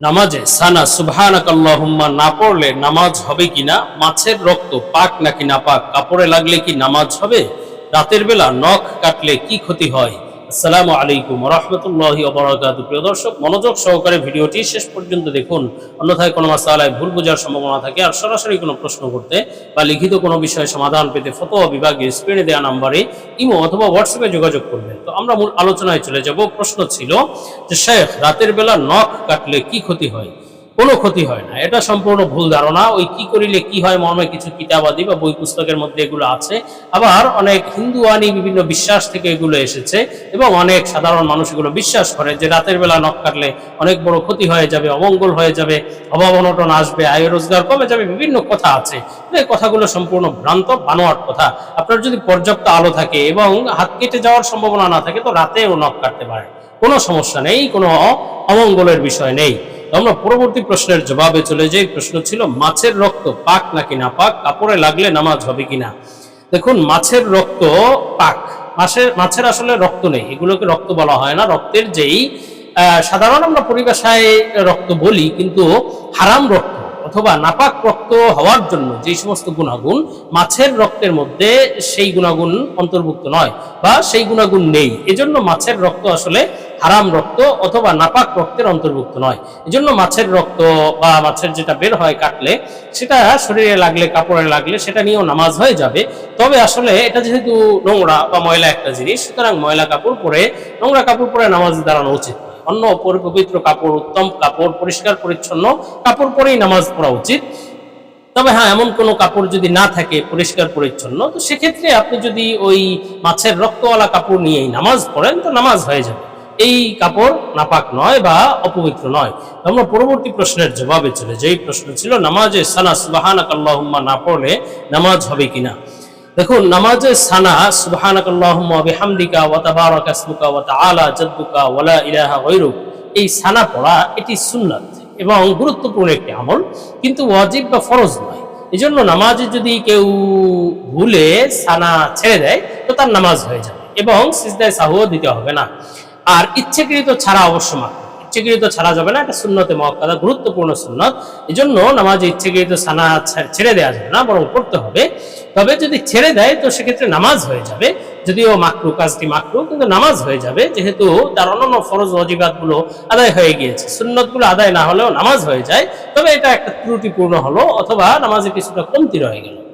নামাজে, সানা সুবহানাক আল্লাহুম্মা না পড়লে নামাজ হবে কিনা, মাছের রক্ত পাক নাকি না পাক কাপড়ে লাগলে কি নামাজ হবে, রাতের বেলা নখ কাটলে কি ক্ষতি হয় আসসালামু আলাইকুম রহমতুল্লাহি অবরাকাতু প্রিয় দর্শক, মনোযোগ সহকারে ভিডিওটি শেষ পর্যন্ত দেখুন। অন্যথায় কোনো মাসালায় ভুল বোঝার সম্ভাবনা থাকে আর সরাসরি কোনো প্রশ্ন করতে বা লিখিত কোনো বিষয়ে সমাধান পেতে ফতোয়া বিভাগে স্ক্রিনে দেওয়া নাম্বারে ইমো অথবা হোয়াটসঅ্যাপে যোগাযোগ করবেন। তো আমরা মূল আলোচনায় চলে যাব। প্রশ্ন ছিল যে, শেখ, রাতের বেলা নখ কাটলে কি ক্ষতি হয়? কোনো ক্ষতি হয় না। এটা সম্পূর্ণ ভুল ধারণা। ওই কি করিলে কি হয়, মর্মে কিছু কিতাবাদি বা বই পুস্তকের মধ্যে এগুলো আছে। আবার অনেক হিন্দুয়ানি বিভিন্ন বিশ্বাস থেকে এগুলো এসেছে এবং অনেক সাধারণ মানুষ এগুলো বিশ্বাস করে যে রাতের বেলা নখ কাটলে অনেক বড় ক্ষতি হয়ে যাবে, অমঙ্গল হয়ে যাবে, অভাব অনটন আসবে আয় রোজগার কমে যাবে, বিভিন্ন কথা আছে। এই কথাগুলো সম্পূর্ণ ভ্রান্ত, বানোয়াট কথা। আপনার যদি পর্যাপ্ত আলো থাকে এবং হাত কেটে যাওয়ার সম্ভাবনা না থাকে, তো রাতেও নখ কাটতে পারে। কোনো সমস্যা নেই, কোনো অমঙ্গলের বিষয় নেই। আমরা পরবর্তী প্রশ্নের জবাবে চলে যাই। প্রশ্ন ছিল, মাছের রক্ত পাক নাকি না পাক? কাপড়ে লাগলে নামাজ হবে কিনা? দেখুন, মাছের রক্ত পাক। মাছের মাছের আসলে রক্ত নেই। এগুলোকে রক্ত বলা হয় না। রক্তের যেই সাধারণ আমরা পরিবেশায় রক্ত বলি, কিন্তু হারাম রক্ত। অথবা নাপাক রক্ত হওয়ার জন্য যে সমস্ত গুণাগুণ মাছের রক্তের মধ্যে সেই গুণাগুণ অন্তর্ভুক্ত নয় বা সেই গুণাগুণ নেই। এজন্য মাছের রক্ত আসলে হারাম রক্ত অথবা নাপাক রক্তের অন্তর্ভুক্ত নয়। এজন্য মাছের রক্ত বা মাছের যেটা বের হয় কাটলে, সেটা শরীরে লাগলে, কাপড়ে লাগলে, সেটা নিয়েও নামাজ হয়ে যাবে। তবে আসলে এটা যেহেতু নোংরা বা ময়লা একটা জিনিস, সুতরাং ময়লা কাপড় পরে, নোংরা কাপড় পরে নামাজ দাঁড়ানো উচিত। অন্য পবিত্র কাপড়, উত্তম কাপড়, পরিষ্কার, পরিচ্ছন্ন কাপড় পরেই নামাজ পড়া উচিত। তবে হ্যাঁ এমন কোনো কাপড় যদি না থাকে, পরিষ্কার, পরিচ্ছন্ন, তো সেক্ষেত্রে আপনি যদি ওই মাছের রক্তওয়ালা কাপড় নিয়েই নামাজ পড়েন, তো নামাজ হয়ে যাবে। এই কাপড় নাপাক নয় বা অপবিত্র নয়। আমরা পরবর্তী প্রশ্নের জবাবে চলে যাই। প্রশ্ন ছিল, নামাজে সানা সুবাহানাক আল্লাহুম্মা না পড়লে নামাজ হবে কিনা? দেখুন, নামাজে সানা সুবহানাক তাআলা জাদ্দুকা এই সানা পড়া, এটি সুন্নাত এবং গুরুত্বপূর্ণ একটি আমল, কিন্তু ওয়াজিব বা ফরজ নয়। এই জন্য নামাজে যদি কেউ ভুলে সানা ছেড়ে দেয়, তো তার নামাজ হয়ে যাবে এবং সিজদায় সাহুও দিতে হবে না। আর ইচ্ছেকৃত ছাড়া অবশ্য মাত্র ইচ্ছেকৃত ছাড়া যাবে না, এটা সুন্নতে মহকাদা গুরুত্বপূর্ণ সুন্নত। এই জন্য নামাজে ইচ্ছেকৃত সানা ছেড়ে দেওয়া যাবে না, বরং পড়তে হবে তবে যদি ছেড়ে দেয়, তো সেক্ষেত্রে নামাজ হয়ে যাবে। যদিও মাকরু, কাজটি মাকরু, কিন্তু নামাজ হয়ে যাবে। যেহেতু তার অন্যান্য ফরজ অজিবাদগুলো আদায় হয়ে গিয়েছে। সুন্নতগুলো আদায় না হলেও নামাজ হয়ে যায়। তবে এটা একটা ত্রুটিপূর্ণ হলো, অথবা নামাজে কিছুটা কমতি রয়ে গেল।